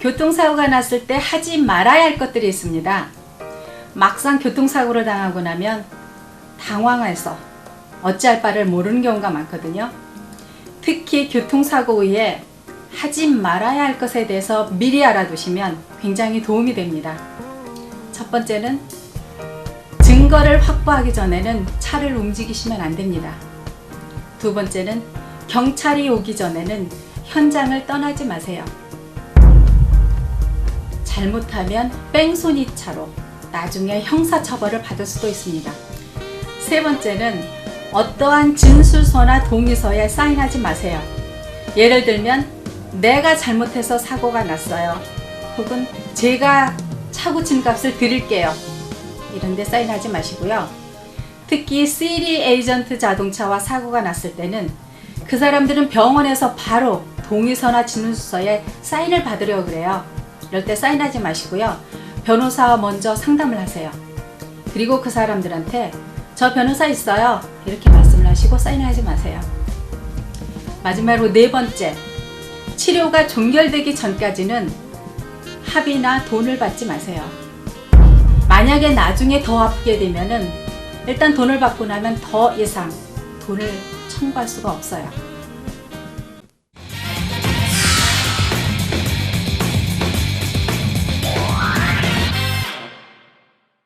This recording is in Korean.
교통사고가 났을 때 하지 말아야 할 것들이 있습니다. 막상 교통사고를 당하고 나면 당황해서 어찌할 바를 모르는 경우가 많거든요. 특히 교통사고 후에 하지 말아야 할 것에 대해서 미리 알아두시면 굉장히 도움이 됩니다. 첫 번째는 증거를 확보하기 전에는 차를 움직이시면 안 됩니다. 두 번째는 경찰이 오기 전에는 현장을 떠나지 마세요. 잘못하면 뺑소니차로 나중에 형사처벌을 받을 수도 있습니다. 세 번째는 어떠한 진술서나 동의서에 사인하지 마세요. 예를 들면 내가 잘못해서 사고가 났어요. 혹은 제가 차고 친 값을 드릴게요. 이런데 사인하지 마시고요. 특히 시리 에이전트 자동차와 사고가 났을 때는 그 사람들은 병원에서 바로 동의서나 진술서에 사인을 받으려고 그래요. 이럴 때 사인하지 마시고요. 변호사와 먼저 상담을 하세요. 그리고 그 사람들한테 저 변호사 있어요. 이렇게 말씀을 하시고 사인을 하지 마세요. 마지막으로 네 번째. 치료가 종결되기 전까지는 합의나 돈을 받지 마세요. 만약에 나중에 더 아프게 되면은 일단 돈을 받고 나면 더 이상 돈을 청구할 수가 없어요.